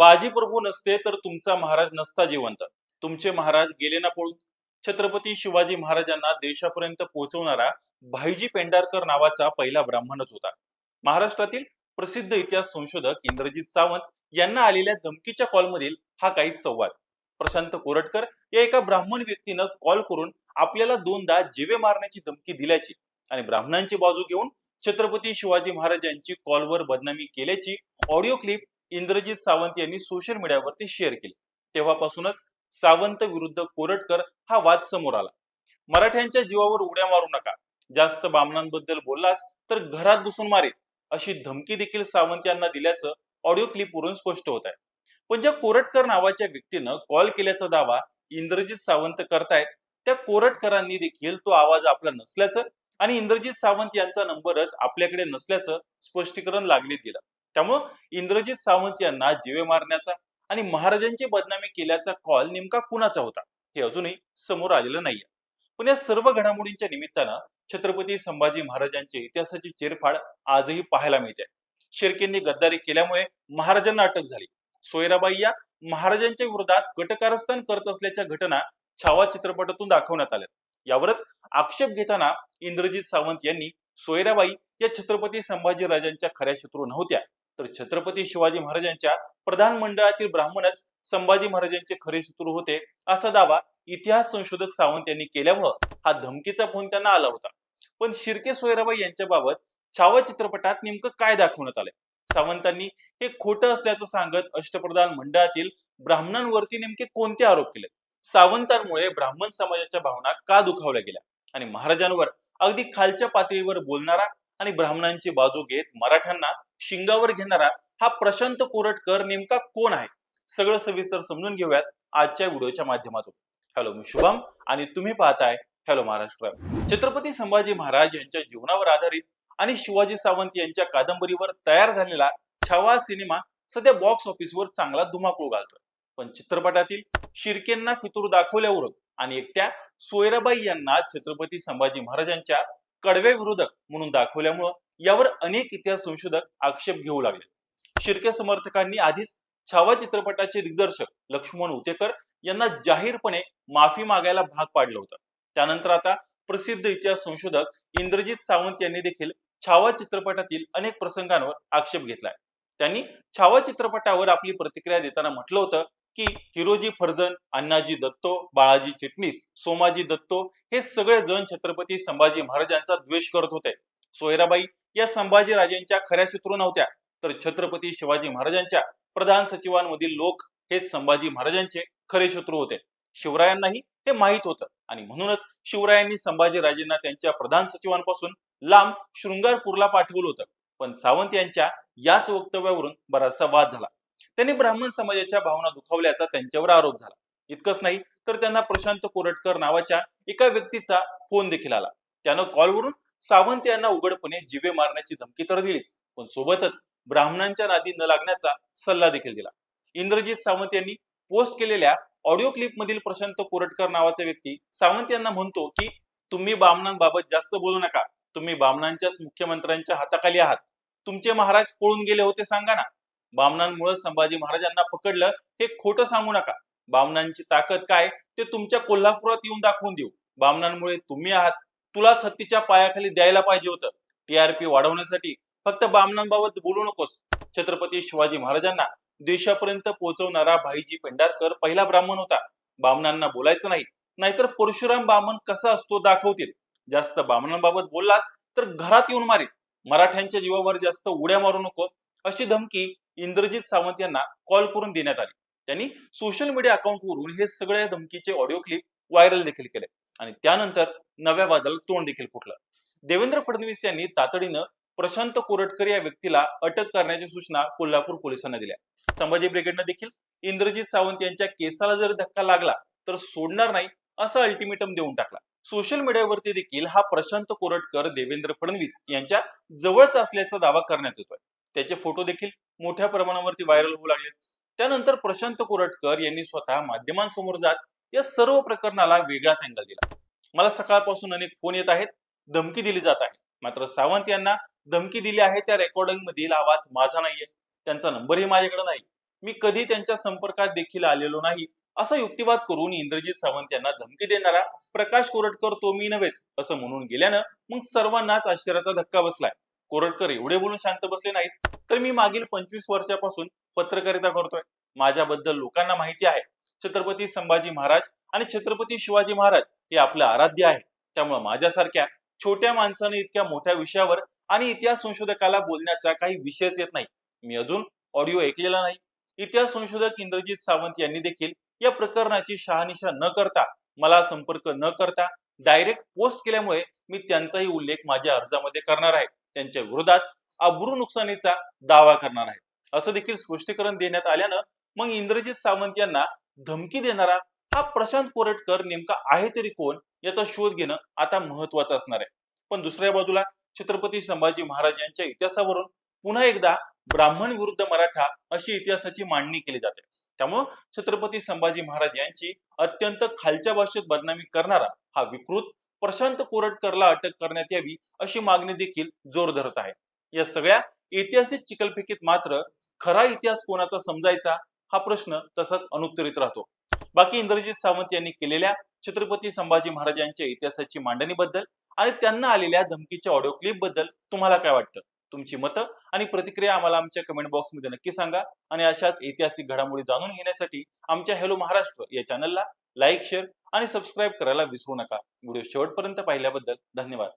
बाजी प्रभू नसते तर तुमचा महाराज नसता जिवंत. तुमचे महाराज गेले ना पळून? छत्रपती शिवाजी महाराजांना देशापर्यंत पोहोचवणारा भाईजी पेंढारकर नावाचा पहिला ब्राह्मणच होता. महाराष्ट्रातील प्रसिद्ध इतिहास संशोधक इंद्रजित सावंत यांना आलेल्या धमकीच्या कॉलमधील हा काही संवाद. प्रशांत कोरटकर या एका ब्राह्मण व्यक्तीनं कॉल करून आपल्याला दोनदा जीवे मारण्याची धमकी दिल्याची आणि ब्राह्मणांची बाजू घेऊन छत्रपती शिवाजी महाराजांची कॉलवर बदनामी केल्याची ऑडिओ क्लिप इंद्रजित सावंत यांनी सोशल मीडियावरती शेअर केली. तेव्हापासूनच सावंत विरुद्ध कोरटकर हा वाद समोर आला. मराठ्यांच्या जीवावर उड्या मारू नका. जास्त बामणांबद्दल बोललास तर घरात घुसून मारेल अशी धमकी देखील सावंत यांना दिल्याचं ऑडिओ क्लिपवरून स्पष्ट होत आहे. पण ज्या कोरटकर नावाच्या व्यक्तीनं कॉल केल्याचा दावा इंद्रजित सावंत करतायत त्या कोरटकरांनी देखील तो आवाज आपला नसल्याचं आणि इंद्रजित सावंत यांचा नंबरच आपल्याकडे नसल्याचं स्पष्टीकरण लागले दिलं त्यामुळं इंद्रजित सावंत यांना जीवे मारण्याचा आणि महाराजांची बदनामी केल्याचा कॉल नेमका कुणाचा होता? हे अजूनही समोर आलेलं नाहीये. पण या सर्व घडामोडींच्या निमित्तानं छत्रपती संभाजी महाराजांची इतिहासाची चिरफाड आजही पाहायला मिळते. शिर्केंनी गद्दारी केल्यामुळे महाराजांना अटक झाली. सोयराबाई या महाराजांच्या विरोधात गटकारस्थान करत असल्याच्या घटना छावा चित्रपटातून दाखवण्यात आल्या यावरच आक्षेप घेताना इंद्रजित सावंत यांनी सोयराबाई या छत्रपती संभाजी राजांच्या खऱ्या शत्रू नव्हत्या. तर छत्रपती शिवाजी महाराजांच्या प्रधान मंडळातील ब्राह्मणच संभाजी महाराजांचे खरे शत्रू होते असा दावा इतिहास संशोधक सावंत यांनी केल्यामुळं हा धमकीचा फोन त्यांना आला होता. पण शिर्के सोयराबाई यांच्याबाबत छावा चित्रपटात नेमकं काय दाखवण्यात आलंय? सावंतांनी हे खोटं असल्याचं सांगत अष्टप्रधान मंडळातील ब्राह्मणांवरती नेमके कोणते आरोप केले? सावंतांमुळे ब्राह्मण समाजाच्या भावना का दुखावल्या गेल्या? आणि महाराजांवर अगदी खालच्या पातळीवर बोलणारा आणि ब्राह्मणांची बाजू घेत मराठ्यांना शिंगावर घेणारा हा प्रशांत कोरटकर नेमका कोण आहे? सगळं सविस्तर समजून घेऊयात आजच्या व्हिडिओच्या माध्यमातून. हॅलो मी शुभम आणि तुम्ही पाहताय हॅलो महाराष्ट्र. छत्रपती संभाजी महाराज यांच्या जीवनावर आधारित आणि शिवाजी सावंत यांच्या कादंबरीवर तयार झालेला छावा सिनेमा सध्या बॉक्स ऑफिसवर चांगला धुमाकूळ घालतोय. पण चित्रपटातील शिर्केंना फितूर दाखवल्यावरून आणि एकट्या सोयराबाई यांना छत्रपती संभाजी महाराजांच्या कडवे विरोधक म्हणून दाखवल्यामुळं यावर अनेक इतिहास संशोधक आक्षेप घेऊ लागले. शिर्के समर्थकांनी आधीच छावा चित्रपटाचे दिग्दर्शक लक्ष्मण उतेकर यांना जाहीरपणे माफी मागायला भाग पाडलं होतं. त्यानंतर आता प्रसिद्ध इतिहास संशोधक इंद्रजित सावंत यांनी देखील छावा चित्रपटातील अनेक प्रसंगांवर आक्षेप घेतलाय. त्यांनी छावा चित्रपटावर आपली प्रतिक्रिया देताना म्हटलं होतं की हिरोजी फर्जन अण्णाजी दत्तो बाळाजी चिटणीस सोमाजी दत्तो हे सगळे जण छत्रपती संभाजी महाराजांचा द्वेष करत होते. सोयराबाई या संभाजीराजेंच्या खऱ्या शत्रू नव्हत्या. तर छत्रपती शिवाजी महाराजांच्या प्रधान सचिवांमधील लोक हेच संभाजी महाराजांचे खरे शत्रू होते. शिवरायांनाही हे माहीत होतं आणि म्हणूनच शिवरायांनी संभाजीराजेंना त्यांच्या प्रधान सचिवांपासून लांब शृंगारपूरला पाठवलं होतं. पण सावंत यांच्या याच वक्तव्यावरून बराचसा वाद झाला. त्यांनी ब्राह्मण समाजाच्या भावना दुखावल्याचा त्यांच्यावर आरोप झाला. इतकंच नाही तर त्यांना प्रशांत कोरटकर नावाच्या एका व्यक्तीचा फोन देखील आला. त्यानं कॉलवरून सावंत यांना उघडपणे जिवे मारण्याची धमकी तर दिलीच पण सोबतच ब्राह्मणांच्या नादी न लागण्याचा सल्ला देखील दिला. इंद्रजित सावंत यांनी पोस्ट केलेल्या ऑडिओ क्लिप मधील प्रशांत कोरटकर नावाचा व्यक्ती सावंत यांना म्हणतो की तुम्ही बामणांबाबत जास्त बोलू नका. तुम्ही बामणांच्याच मुख्यमंत्र्यांच्या हाताखाली आहात. तुमचे महाराज पळून गेले होते सांगा ना. बामणांमुळे संभाजी महाराजांना पकडलं हे खोटं सांगू नका. बामणांची ताकद काय ते तुमच्या कोल्हापुरात येऊन दाखवून देऊ. बामणांमुळे तुम्ही आहात तुलाच हत्तीच्या पायाखाली द्यायला पाहिजे होतं. टीआरपी वाढवण्यासाठी फक्त बामणांबाबत बोलू नकोस. छत्रपती शिवाजी महाराजांना देशापर्यंत पोहोचवणारा भाईजी पेंढारकर पहिला ब्राह्मण होता. बामणांना बोलायचं नाही नाहीतर परशुराम बामण कसा असतो दाखवतील. जास्त बामणांबाबत बोललास तर घरात येऊन मारेल मराठ्यांच्या जीवावर जास्त उड्या मारू नको अशी धमकी इंद्रजित सावंत यांना कॉल करून देण्यात आली. त्यांनी सोशल मीडिया अकाउंटवरून हे सगळ्या धमकीचे ऑडिओ क्लिप व्हायरल देखील केले. आणि त्यानंतर नव्या वादाला तोंड देखील फुटलं. देवेंद्र फडणवीस यांनी तातडीनं प्रशांत कोरटकर या व्यक्तीला अटक करण्याच्या सूचना कोल्हापूर पोलिसांना दिल्या. संभाजी ब्रिगेडनं देखील इंद्रजित सावंत यांच्या केसाला जर धक्का लागला तर सोडणार नाही असं अल्टिमेटम देऊन टाकला. सोशल मीडियावरती देखील हा प्रशांत कोरटकर देवेंद्र फडणवीस यांच्या जवळच असल्याचा दावा करण्यात येतोय. त्याचे फोटो देखील मोठ्या प्रमाणावरती व्हायरल होऊ लागले त्यानंतर प्रशांत कोरटकर यांनी स्वतः माध्यमांसमोर जात या सर्व प्रकरणाला वेगळाच अँगल दिला. मला सकाळपासून अनेक फोन येत आहेत. धमकी दिली जात आहे. मात्र सावंत यांना धमकी दिली आहे त्या रेकॉर्डिंग मधील आवाज माझा नाहीये. त्यांचा नंबरही माझ्याकडे नाही. मी कधी त्यांच्या संपर्कात देखील आलेलो नाही. असा युक्तिवाद करून इंद्रजित सावंत यांना धमकी देणारा प्रकाश कोरटकर तो मी नव्हेच असं म्हणून गेल्यानं मग सर्वांनाच आश्चर्याचा धक्का बसलाय. कोरटकर एवढे बोलून शांत बसले नाहीत तर मी मागील पंचवीस वर्षापासून पत्रकारिता करतोय. माझ्याबद्दल लोकांना माहिती आहे. छत्रपती संभाजी महाराज आणि छत्रपती शिवाजी महाराज हे आपलं आराध्य आहे. त्यामुळे माझ्यासारख्या छोट्या माणसाने इतक्या मोठ्या विषयावर आणि इतिहास संशोधकाला बोलण्याचा काही विषयच येत नाही. मी अजून ऑडिओ ऐकलेला नाही. इतिहास संशोधक इंद्रजित सावंत यांनी देखील या प्रकरणाची शहानिशा न करता मला संपर्क न करता डायरेक्ट पोस्ट केल्यामुळे मी त्यांचाही उल्लेख माझ्या अर्जामध्ये करणार आहे. त्यांच्या विरोधात अब्रू नुकसानीचा दावा करणार आहे. असं देखील स्पष्टीकरण देण्यात आल्यानं मग इंद्रजित सावंत यांना धमकी देणारा हा प्रशांत कोरटकर नेमका आहे तरी कोण याचा शोध घेणं आता महत्वाचं असणार आहे. पण दुसऱ्या बाजूला छत्रपती संभाजी महाराज यांच्या इतिहासावरून पुन्हा एकदा ब्राह्मण विरुद्ध मराठा अशी इतिहासाची मांडणी केली जाते. त्यामुळं छत्रपती संभाजी महाराज यांची अत्यंत खालच्या भाषेत बदनामी करणारा हा विकृत प्रशांत कोरटकरला अटक करण्यात यावी अशी मागणी देखील जोर धरत आहे. या सगळ्या ऐतिहासिक चिकलफेकीत मात्र खरा इतिहास कोणाचा समजायचा हा प्रश्न तसाच अनुत्तरित राहतो. बाकी इंद्रजित सावंत यांनी केलेल्या छत्रपती संभाजी महाराजांच्या इतिहासाची मांडणीबद्दल आणि त्यांना आलेल्या धमकीच्या ऑडिओ क्लिपबद्दल तुम्हाला काय वाटतं? तुमची मतं आणि प्रतिक्रिया आम्हाला आमच्या कमेंट बॉक्समध्ये नक्की सांगा आणि अशाच ऐतिहासिक घडामोडी जाणून घेण्यासाठी आमच्या हॅलो महाराष्ट्र या चॅनलला लाईक शेअर आणि सबस्क्राईब करायला विसरू नका. व्हिडिओ शेवटपर्यंत पाहिल्याबद्दल धन्यवाद.